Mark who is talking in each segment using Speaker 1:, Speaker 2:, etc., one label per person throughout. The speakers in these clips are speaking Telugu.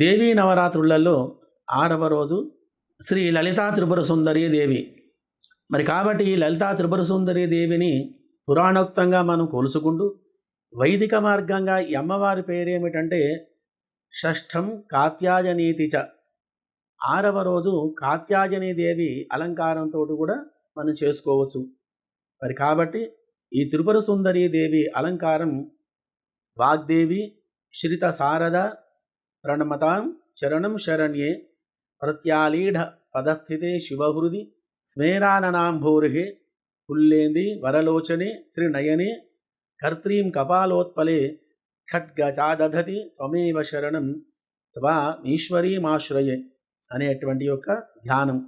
Speaker 1: దేవీ నవరాత్రులలో ఆరవ రోజు శ్రీ లలితా త్రిపుర సుందరీ దేవి. మరి కాబట్టి ఈ లలితా త్రిపుర సుందరి దేవిని పురాణోక్తంగా మనం కొలుసుకుంటూ వైదిక మార్గంగా ఈ అమ్మవారి పేరేమిటంటే షష్ఠం కాత్యాజనీతిచ ఆరవ రోజు కాత్యాజనీ దేవి అలంకారంతో కూడా మనం చేసుకోవచ్చు. మరి కాబట్టి ఈ త్రిపుర సుందరీ దేవి అలంకారం వాగ్దేవి శ్రిత శారద ప్రణమతాం చరణం శరణ్యే ప్రత్యాళీఢ పదస్థితే శివహృది స్మేరాననాంభోర్హే పుల్లేంది వరలోచనే త్రినయనే కర్త్రీం కపాలోత్పలే ఖడ్గచాదధతి త్వమేవ శరణం త్వా ఈశ్వరీమాశ్రయే అనేటువంటి యొక్క ధ్యానం.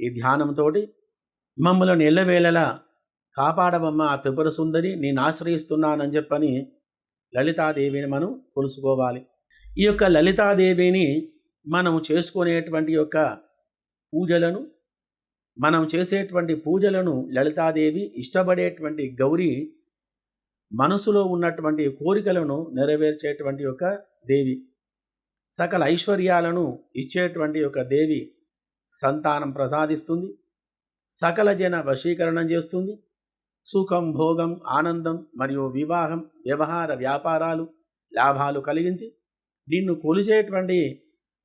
Speaker 1: ఈ ధ్యానంతో మమ్మల్ని ఎల్లవేళలా కాపాడవమ్మ ఆ త్రిపుర సుందరి నేను ఆశ్రయిస్తున్నానని చెప్పని లలితాదేవిని మనం కొలుసుకోవాలి. ఈ యొక్క లలితాదేవిని మనం చేసుకునేటువంటి యొక్క పూజలను మనం చేసేటువంటి పూజలను లలితాదేవి ఇష్టపడేటువంటి గౌరీ మనసులో ఉన్నటువంటి కోరికలను నెరవేర్చేటువంటి యొక్క దేవి. సకల ఐశ్వర్యాలను ఇచ్చేటువంటి యొక్క దేవి సంతానం ప్రసాదిస్తుంది. సకల జన వశీకరణం చేస్తుంది. సుఖం భోగం ఆనందం మరియు వివాహం వ్యవహార వ్యాపారాలు లాభాలు కలిగించి నిన్ను కొలిచేటువంటి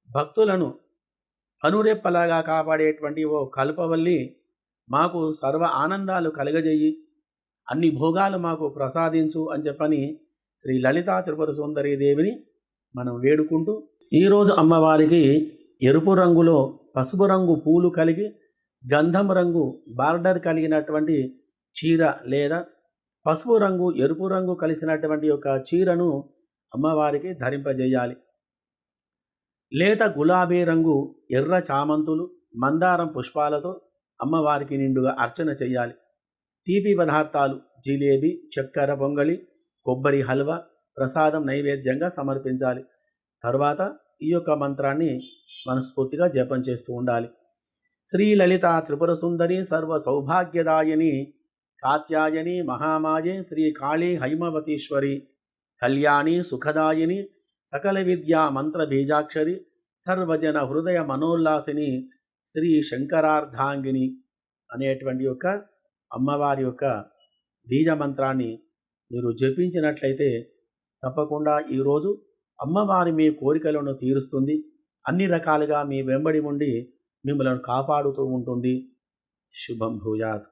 Speaker 1: భక్తులను కనురెప్పలాగా కాపాడేటువంటి ఓ కల్పవల్లి మాకు సర్వ ఆనందాలు కలగజేయి. అన్ని భోగాలు మాకు ప్రసాదించు అని చెప్పని శ్రీ లలితా తిరుపతి సుందరీ దేవిని మనం వేడుకుంటూ ఈరోజు అమ్మవారికి ఎరుపు రంగులో పసుపు రంగు పూలు కలిగి గంధం రంగు బార్డర్ కలిగినటువంటి చీర లేదా పసుపు రంగు ఎరుపు రంగు కలిసినటువంటి యొక్క చీరను అమ్మవారికి ధరింపజేయాలి. లేత గులాబీ రంగు ఎర్ర చామంతులు మందారం పుష్పాలతో అమ్మవారికి నిండుగా అర్చన చేయాలి. తీపి పదార్థాలు జిలేబీ చక్కెర పొంగలి కొబ్బరి హల్వా ప్రసాదం నైవేద్యంగా సమర్పించాలి. తర్వాత ఈ యొక్క మంత్రాన్ని మనస్ఫూర్తిగా జపం చేస్తూ ఉండాలి. శ్రీ లలిత త్రిపుర సుందరి సర్వ సౌభాగ్యదాయని కాత్యాయని మహామాయే శ్రీ కాళీ హైమవతీశ్వరి కళ్యాణి సుఖదాయిని సకల విద్యా మంత్ర బీజాక్షరి సర్వజన హృదయ మనోల్లాసిని శ్రీ శంకరార్ధాంగిని అనేటువంటి యొక్క అమ్మవారి యొక్క బీజ మంత్రాన్ని మీరు జపించినట్లయితే తప్పకుండా ఈరోజు అమ్మవారి మీ కోరికలను తీరుస్తుంది. అన్ని రకాలుగా మీ వెంబడి ఉండి మిమ్మలను కాపాడుతూ ఉంటుంది. శుభం భూయాత్.